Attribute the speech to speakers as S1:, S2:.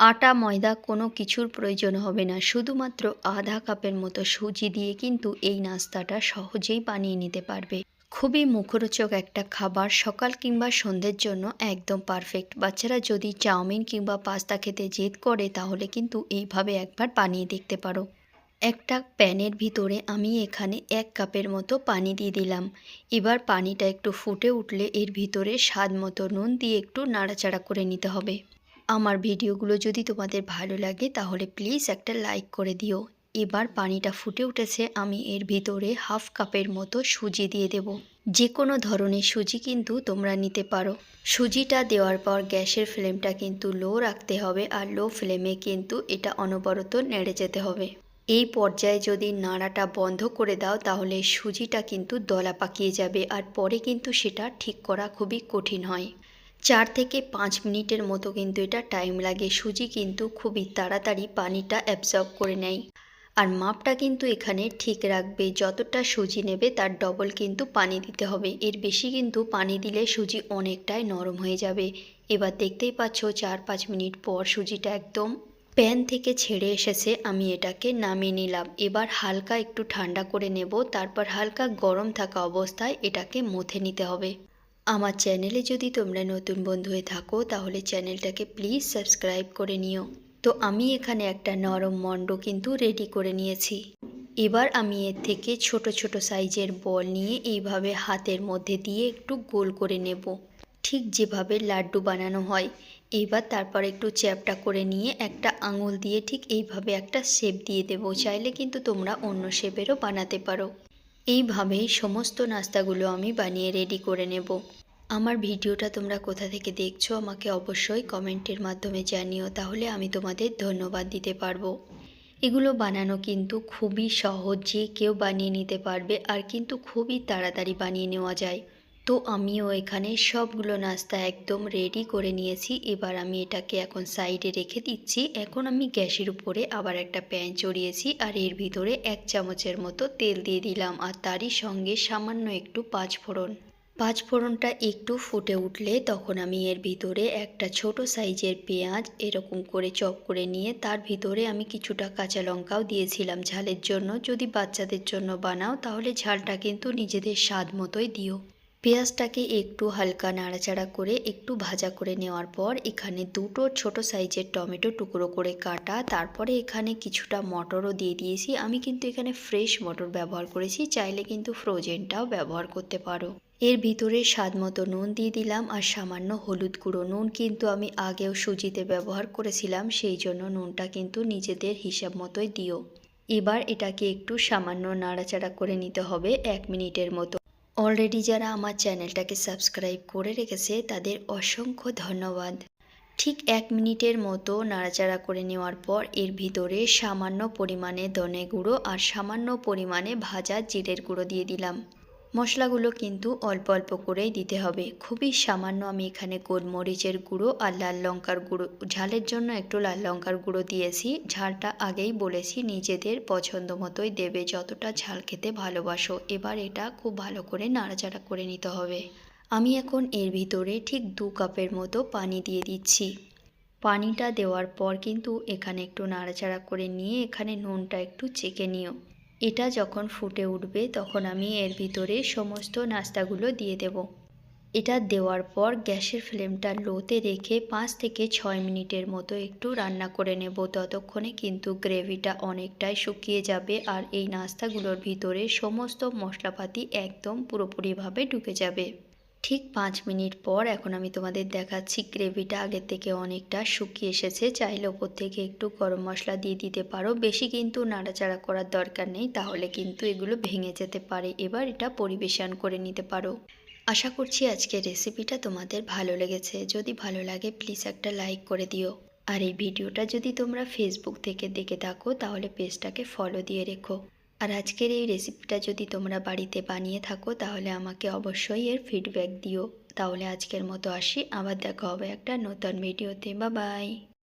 S1: আটা, ময়দা কোনো কিছুর প্রয়োজন হবে না। শুধুমাত্র আধা কাপের মতো সুজি দিয়ে কিন্তু এই নাস্তাটা সহজেই বানিয়ে নিতে পারবে। খুবই মুখরোচক একটা খাবার সকাল কিংবা সন্ধ্যের জন্য একদম পারফেক্ট। বাচ্চারা যদি চাউমিন কিংবা পাস্তা খেতে জেদ করে, তাহলে কিন্তু এইভাবে একবার বানিয়ে দেখতে পারো। একটা প্যানের ভিতরে আমি এখানে এক কাপের মতো পানি দিয়ে দিলাম। এবার পানিটা একটু ফুটে উঠলে এর ভিতরে স্বাদ মতো নুন দিয়ে একটু নাড়াচাড়া করে নিতে হবে। আমার ভিডিওগুলো যদি তোমাদের ভালো লাগে, তাহলে প্লিজ একটা লাইক করে দিও। এবার পানিটা ফুটে উঠেছে, আমি এর ভিতরে হাফ কাপের মতো সুজি দিয়ে দেব। যে কোনো ধরনের সুজি কিন্তু তোমরা নিতে পারো। সুজিটা দেওয়ার পর গ্যাসের ফ্লেমটা কিন্তু লো রাখতে হবে, আর লো ফ্লেমে কিন্তু এটা অনবরত নেড়ে যেতে হবে। এই পর্যায়ে যদি নাড়াটা বন্ধ করে দাও, তাহলে সুজিটা কিন্তু দলা পাকিয়ে যাবে, আর পরে কিন্তু সেটা ঠিক করা খুবই কঠিন হয়। চার থেকে পাঁচ মিনিটের মতো কিন্তু এটা টাইম লাগে। সুজি কিন্তু খুবই তাড়াতাড়ি পানিটা অ্যাবজর্ব করে নেয়। আর মাপটা কিন্তু এখানে ঠিক রাখবে। যতটা সুজি নেবে তার ডবল কিন্তু পানি দিতে হবে। এর বেশি কিন্তু পানি দিলে সুজি অনেকটাই নরম হয়ে যাবে। এবার দেখতেই পাচ্ছ চার পাঁচ মিনিট পর সুজিটা একদম প্যান থেকে ছেড়ে এসেছে। আমি এটাকে নামিয়ে নিলাম। এবার হালকা একটু ঠান্ডা করে নেব। তারপর হালকা গরম থাকা অবস্থায় এটাকে মথে নিতে হবে। আমার চ্যানেলে যদি তোমরা নতুন বন্ধু হয়ে থাকো, তাহলে চ্যানেলটাকে প্লিজ সাবস্ক্রাইব করে নিও। তো আমি এখানে একটা নরম মণ্ড কিন্তু রেডি করে নিয়েছি। এবার আমি এর থেকে ছোট ছোট সাইজের বল নিয়ে এইভাবে হাতের মধ্যে দিয়ে একটু গোল করে নেব। ঠিক যেভাবে লাড্ডু বানানো হয় এইবার তারপর একটু চ্যাপটা করে নিয়ে একটা আঙুল দিয়ে ঠিক এইভাবে একটা শেপ দিয়ে দেবো। চাইলে কিন্তু তোমরা অন্য শেপেরও বানাতে পারো। এইভাবেই সমস্ত নাস্তাগুলো আমি বানিয়ে রেডি করে নেব। আমার ভিডিওটা তোমরা কোথা থেকে দেখছ আমাকে অবশ্যই কমেন্টের মাধ্যমে জানিও, তাহলে আমি তোমাদের ধন্যবাদ দিতে পারব। এগুলো বানানো কিন্তু খুবই সহজ কেউ বানিয়ে নিতে পারবে আর কিন্তু খুবই তাড়াতাড়ি বানিয়ে নেওয়া যায়। তো আমিও এখানে সবগুলো নাস্তা একদম রেডি করে নিয়েছি। এবার আমি এটাকে এখন সাইডে রেখে দিচ্ছি। এখন আমি গ্যাসের উপরে আবার একটা প্যান চড়িয়েছি আর এর ভিতরে এক চামচের মতো তেল দিয়ে দিলাম আর তারই সঙ্গে সামান্য একটু পাঁচ ফোড়ন। পাঁচ ফোড়নটা একটু ফুটে উঠলে তখন আমি এর ভিতরে একটা ছোট সাইজের পেঁয়াজ এরকম করে চপ করে নিয়ে তার ভিতরে আমি কিছুটা কাঁচা লঙ্কাও দিয়েছিলাম ঝালের জন্য। যদি বাচ্চাদের জন্য বানাও তাহলে ঝালটা কিন্তু নিজেদের স্বাদ মতোই দিও। পেঁয়াজটাকে একটু হালকা নাড়াচাড়া করে একটু ভাজা করে নেওয়ার পর এখানে দুটো ছোট সাইজের টমেটো টুকরো করে কাটা, তারপরে এখানে কিছুটা মটরও দিয়ে দিয়েছি। আমি কিন্তু এখানে ফ্রেশ মটর ব্যবহার করেছি, চাইলে কিন্তু ফ্রোজেনটাও ব্যবহার করতে পারো। এর ভিতরে স্বাদ মতো নুন দিয়ে দিলাম আর সামান্য হলুদ গুঁড়ো। নুন কিন্তু আমি আগেও সুজিতে ব্যবহার করেছিলাম, সেই জন্য নুনটা কিন্তু নিজেদের হিসাব মতোই দিও। এবার এটাকে একটু সামান্য নাড়াচাড়া করে নিতে হবে এক মিনিটের মতো। অলরেডি যারা আমার চ্যানেলটাকে সাবস্ক্রাইব করে রেখেছে, তাদের অসংখ্য ধন্যবাদ। ঠিক এক মিনিটের মতো নাড়াচাড়া করে নেওয়ার পর এর ভিতরে সামান্য পরিমাণে ধনে গুঁড়ো আর সামান্য পরিমাণে ভাজা জিরের গুঁড়ো দিয়ে দিলাম। মশলাগুলো কিন্তু অল্প অল্প করেই দিতে হবে। খুবই সামান্য আমি এখানে গোলমরিচের গুঁড়ো আর লাল লঙ্কার গুঁড়ো, ঝালের জন্য একটু লাল লঙ্কার গুঁড়ো দিয়েছি। ঝালটা আগেই বলেছি, নিজেদের পছন্দ মতোই দেবে, যতটা ঝাল খেতে ভালোবাসো। এবার এটা খুব ভালো করে নাড়াচাড়া করে নিতে হবে। আমি এখন এর ভিতরে ঠিক দু কাপের মতো পানি দিয়ে দিচ্ছি। পানিটা দেওয়ার পর কিন্তু এখানে একটু নাড়াচাড়া করে নিয়ে এখানে নুনটা একটু চেকে নিও। এটা যখন ফুটে উঠবে, তখন আমি এর ভিতরে সমস্ত নাস্তাগুলো দিয়ে দেব। এটা দেওয়ার পর গ্যাসের ফ্লেমটা লোতে রেখে পাঁচ থেকে ছয় মিনিটের মতো একটু রান্না করে নেব। ততক্ষণে কিন্তু গ্রেভিটা অনেকটাই শুকিয়ে যাবে আর এই নাস্তাগুলোর ভিতরে সমস্ত মশলাপাতি একদম পুরোপুরিভাবে ঢুকে যাবে। ঠিক পাঁচ মিনিট পর এখন আমি তোমাদের দেখাচ্ছি গ্রেভিটা আগের থেকে অনেকটা শুকিয়ে এসেছে। চাইলে ওপর থেকে একটু গরম মশলা দিয়ে দিতে পারো। বেশি কিন্তু নাড়াচাড়া করার দরকার নেই, তাহলে কিন্তু এগুলো ভেঙে যেতে পারে। এবার এটা পরিবেশন করে নিতে পারো। আশা করছি আজকের রেসিপিটা তোমাদের ভালো লেগেছে। যদি ভালো লাগে, প্লিজ একটা লাইক করে দিও। আর এই ভিডিওটা যদি তোমরা ফেসবুক থেকে দেখে থাকো, তাহলে পেজটাকে ফলো দিয়ে রেখো। আর আজকের এই রেসিপিটা যদি তোমরা বাড়িতে বানিয়ে থাকো, তাহলে আমাকে অবশ্যই এর ফিডব্যাক দিও। তাহলে আজকের মতো আসি। আবার দেখা হবে একটা নতুন ভিডিওতে বা বাই